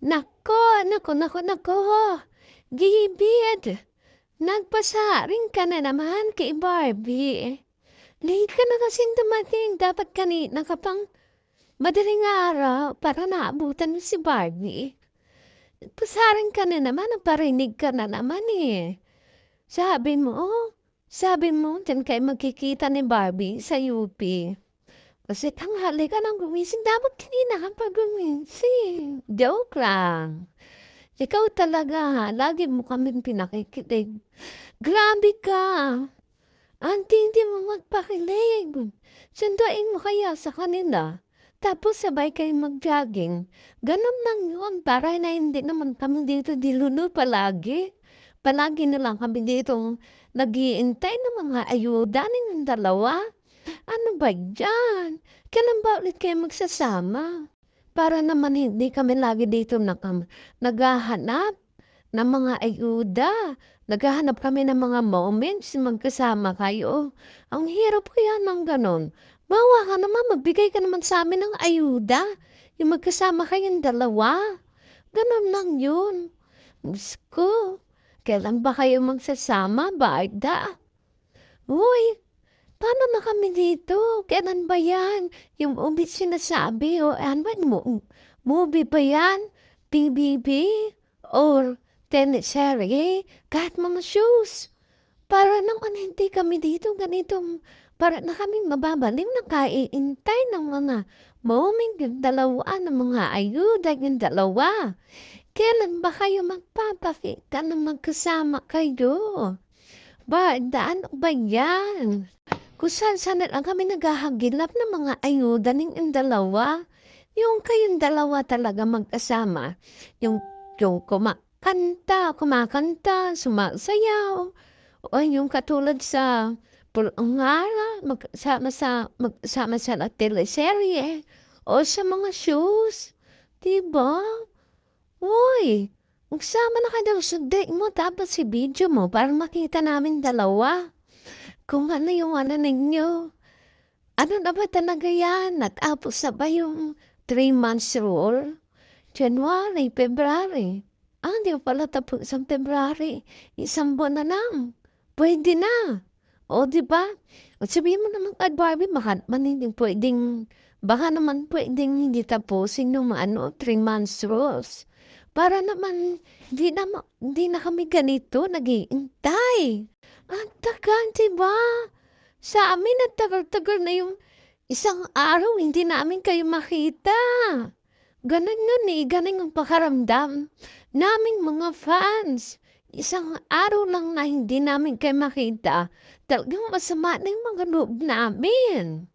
Nako, nako, nako, nako. Gibid, nagpasaring ka na naman kay Barbie. Late ka na kasing dumating. Dapat kanina ka pang madaling araw para naabutan mo si Barbie. Pasaring ka na naman, parinig ka na naman eh. Sabi mo, oh, sabi mo, dyan kayo magkikita ni Barbie sa UP. Kasi tanghali ka nang gumising. Dapat kanina ka pa gumising. Joke lang. Ikaw talaga. Lagi mo kami pinakikilig. Grabe ka. Auntie, hindi mo magpakilig. Sunduin mo kaya sa kanila. Tapos sabay kayo mag-jogging. Ganun. Para na hindi naman kami dito diluno palagi. Palagi na lang kami dito nag-iintay ng mga ayuda ng dalawa. Ano ba yan? Kailan ba ulit kayo magsasama? Para naman hindi kami lagi dito nakam naghahanap ng mga ayuda. Naghahanap kami ng mga moments magkasama kayo. Ang hirap kaya ng ganon. Bawa ka naman, magbigay ka naman sa amin ng ayuda. Yung magkasama kayong dalawa. Ganon lang yun. Diyos ko, kailan ba kayo magsasama, Barda? Uy, na kami dito? Kailan ba yan? Yung movie sinasabi o ano mo, movie ba yan? PBB? Or teleserye? Kahit mga shoes? Para naman hindi kami dito ganitong para na kami mababaliw na kaiintay ng mga moment yung dalawa ng mga ayuda yung dalawa. Kailan ba kayo magpapakita na magkasama kayo? Ba, daan ba yan? Kung saan saan lang kami naghahagilap ng mga ayuda ng dalawa. Yung kayong dalawa talaga magkasama. Yung, yung kumakanta, kumakanta, sumasayaw. O yung katulad sa Pulangara, magsama sa, magsama sa teleserye. O sa mga shows. Diba? Uy, magsama na ka daw sa date mo tapos si video mo para makita namin dalawa. Kung ano yung ano ninyo. Ano na ba talaga yan? Natapos na ba yung 3 months rule? January, February. Ah, hindi pala tapos sa February. Isang buwan na lang. Pwede na. O, di ba? O, sabihin mo naman kay Barbie, baka naman hindi pwedeng, baka naman pwedeng hindi tapusin yung ano, 3 months rules. Para naman, hindi na, hindi na kami ganito, nag-iintay. Ang tagal, di ba? Sa amin, at tagal-tagal na yung isang araw, hindi namin kayo makita. Ganon yun eh, ganon yung pakaramdam naming mga fans. Isang araw lang na hindi namin kayo makita, talagang masama na yung mga loob namin.